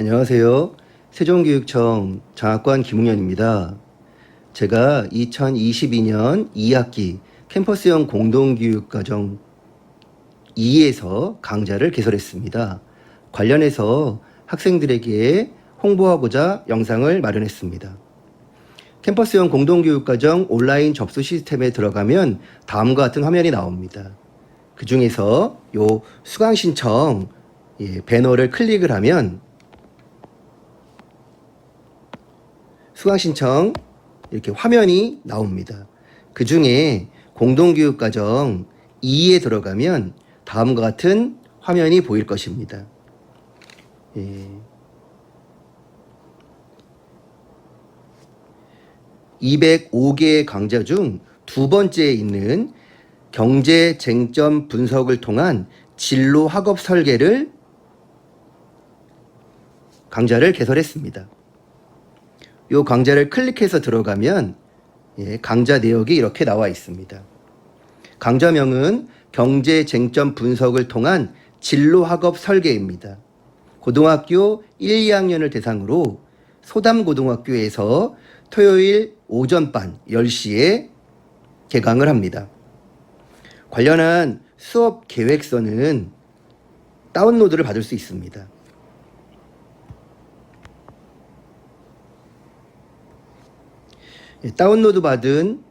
안녕하세요. 세종교육청 장학관 김웅현입니다. 제가 2022년 2학기 캠퍼스형 공동교육과정 2에서 강좌를 개설했습니다. 관련해서 학생들에게 홍보하고자 영상을 마련했습니다. 캠퍼스형 공동교육과정 온라인 접수 시스템에 들어가면 다음과 같은 화면이 나옵니다. 그 중에서 요 수강 신청 예, 배너를 클릭을 하면 수강 신청 이렇게 화면이 나옵니다. 그 중에 공동교육과정 2에 들어가면 다음과 같은 화면이 보일 것입니다. 예. 205개의 강좌 중 두 번째에 있는 경제 쟁점 분석을 통한 진로 학업 설계를 강좌를 개설했습니다. 이 강좌를 클릭해서 들어가면 예, 강좌 내역이 이렇게 나와 있습니다. 강좌명은 경제 쟁점 분석을 통한 진로 학업 설계입니다. 고등학교 1, 2학년을 대상으로 소담고등학교에서 토요일 오전반 10시에 개강을 합니다. 관련한 수업 계획서는 다운로드를 받을 수 있습니다. 다운로드 받은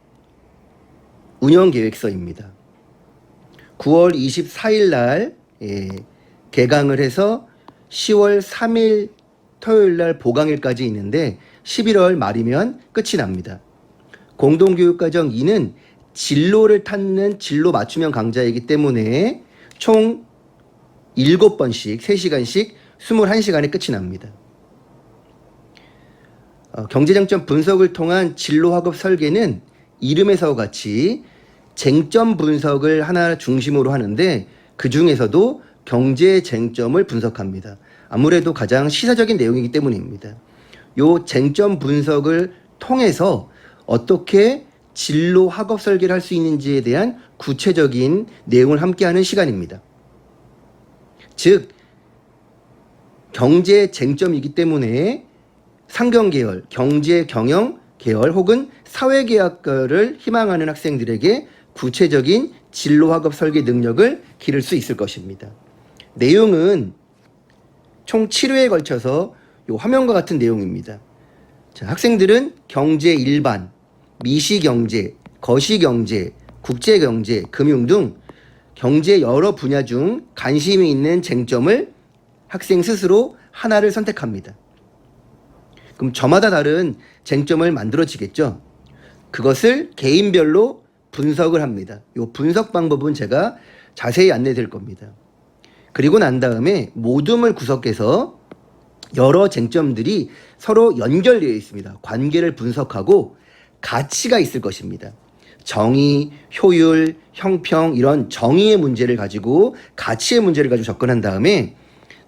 운영 계획서입니다. 9월 24일 날 예, 개강을 해서 10월 3일 토요일 날 보강일까지 있는데 11월 말이면 끝이 납니다. 공동교육과정 2는 진로를 찾는 진로 맞춤형 강좌이기 때문에 총 7번씩 3시간씩 21시간에 끝이 납니다. 어, 경제장점 분석을 통한 진로 학업 설계는 이름에서 같이 쟁점 분석을 하나 중심으로 하는데 그 중에서도 경제 쟁점을 분석합니다. 아무래도 가장 시사적인 내용이기 때문입니다. 요 쟁점 분석을 통해서 어떻게 진로 학업 설계를 할 수 있는지에 대한 구체적인 내용을 함께하는 시간입니다. 즉 경제 쟁점이기 때문에 상경 계열, 경제 경영 계열 혹은 사회 계약과를 희망하는 학생들에게 구체적인 진로 학업 설계 능력을 기를 수 있을 것입니다. 내용은 총 7회에 걸쳐서 요 화면과 같은 내용입니다. 자, 학생들은 경제 일반, 미시 경제, 거시 경제, 국제 경제, 금융 등 경제 여러 분야 중 관심이 있는 쟁점을 학생 스스로 하나를 선택합니다. 그럼 저마다 다른 쟁점을 만들어지겠죠. 그것을 개인별로 분석을 합니다. 이 분석 방법은 제가 자세히 안내될 겁니다. 그리고 난 다음에 모둠을 구성해서 여러 쟁점들이 서로 연결되어 있습니다. 관계를 분석하고 가치가 있을 것입니다. 정의, 효율, 형평 이런 정의의 문제를 가지고 가치의 문제를 가지고 접근한 다음에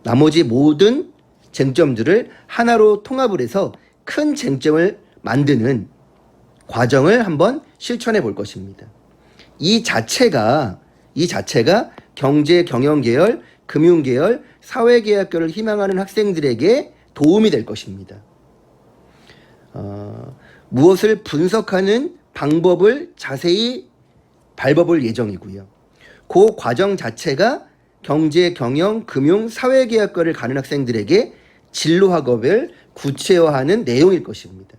나머지 모든 쟁점들을 하나로 통합을 해서 큰 쟁점을 만드는 과정을 한번 실천해 볼 것입니다. 이 자체가 이 자체가 경제 경영 계열, 금융 계열, 사회 계약교를 희망하는 학생들에게 도움이 될 것입니다. 어, 무엇을 분석하는 방법을 자세히 밟아볼 예정이고요. 그 과정 자체가 경제, 경영, 금융, 사회 계약과를 가는 학생들에게 진로 학업을 구체화하는 내용일 것입니다.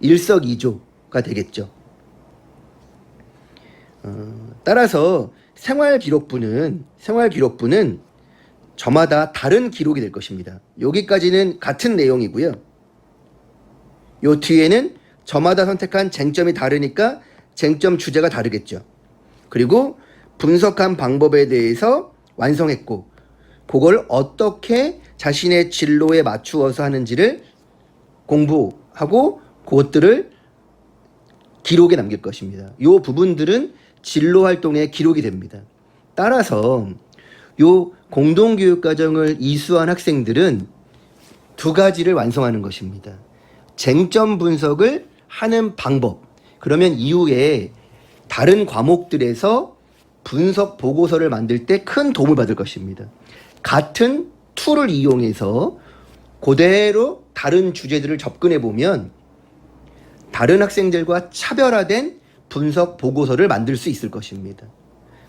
일석이조가 되겠죠. 어, 따라서 생활 기록부는 생활 기록부는 저마다 다른 기록이 될 것입니다. 여기까지는 같은 내용이고요. 요 뒤에는 저마다 선택한 쟁점이 다르니까 쟁점 주제가 다르겠죠. 그리고 분석한 방법에 대해서 완성했고, 그걸 어떻게 자신의 진로에 맞추어서 하는지를 공부하고 그것들을 기록에 남길 것입니다. 요 부분들은 진로 활동의 기록이 됩니다. 따라서 요 공동교육 과정을 이수한 학생들은 두 가지를 완성하는 것입니다. 쟁점 분석을 하는 방법. 그러면 이후에 다른 과목들에서 분석 보고서를 만들 때 큰 도움을 받을 것입니다. 같은 툴을 이용해서 그대로 다른 주제들을 접근해 보면 다른 학생들과 차별화된 분석 보고서를 만들 수 있을 것입니다.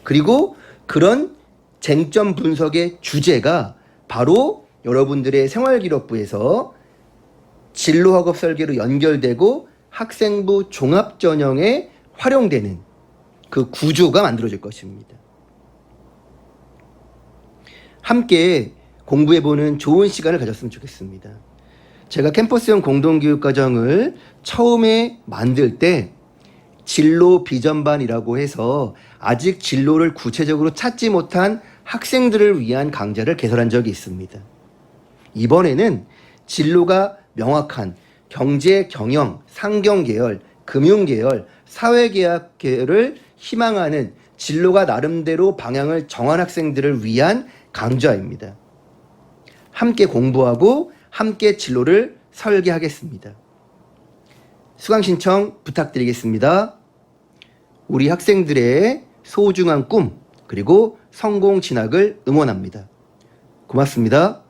그리고 그런 쟁점 분석의 주제가 바로 여러분들의 생활기록부에서 진로학업 설계로 연결되고 학생부 종합 전형에 활용되는 그 구조가 만들어질 것입니다. 함께 공부해보는 좋은 시간을 가졌으면 좋겠습니다. 제가 캠퍼스형 공동교육과정을 처음에 만들 때 진로 비전반이라고 해서 아직 진로를 구체적으로 찾지 못한 학생들을 위한 강좌를 개설한 적이 있습니다. 이번에는 진로가 명확한 경제 경영, 상경 계열, 금융 계열, 사회 계약 계열을 희망하는 진로가 나름대로 방향을 정한 학생들을 위한 강좌입니다. 함께 공부하고 함께 진로를 설계하겠습니다. 수강 신청 부탁드리겠습니다. 우리 학생들의 소중한 꿈 그리고 성공 진학을 응원합니다. 고맙습니다.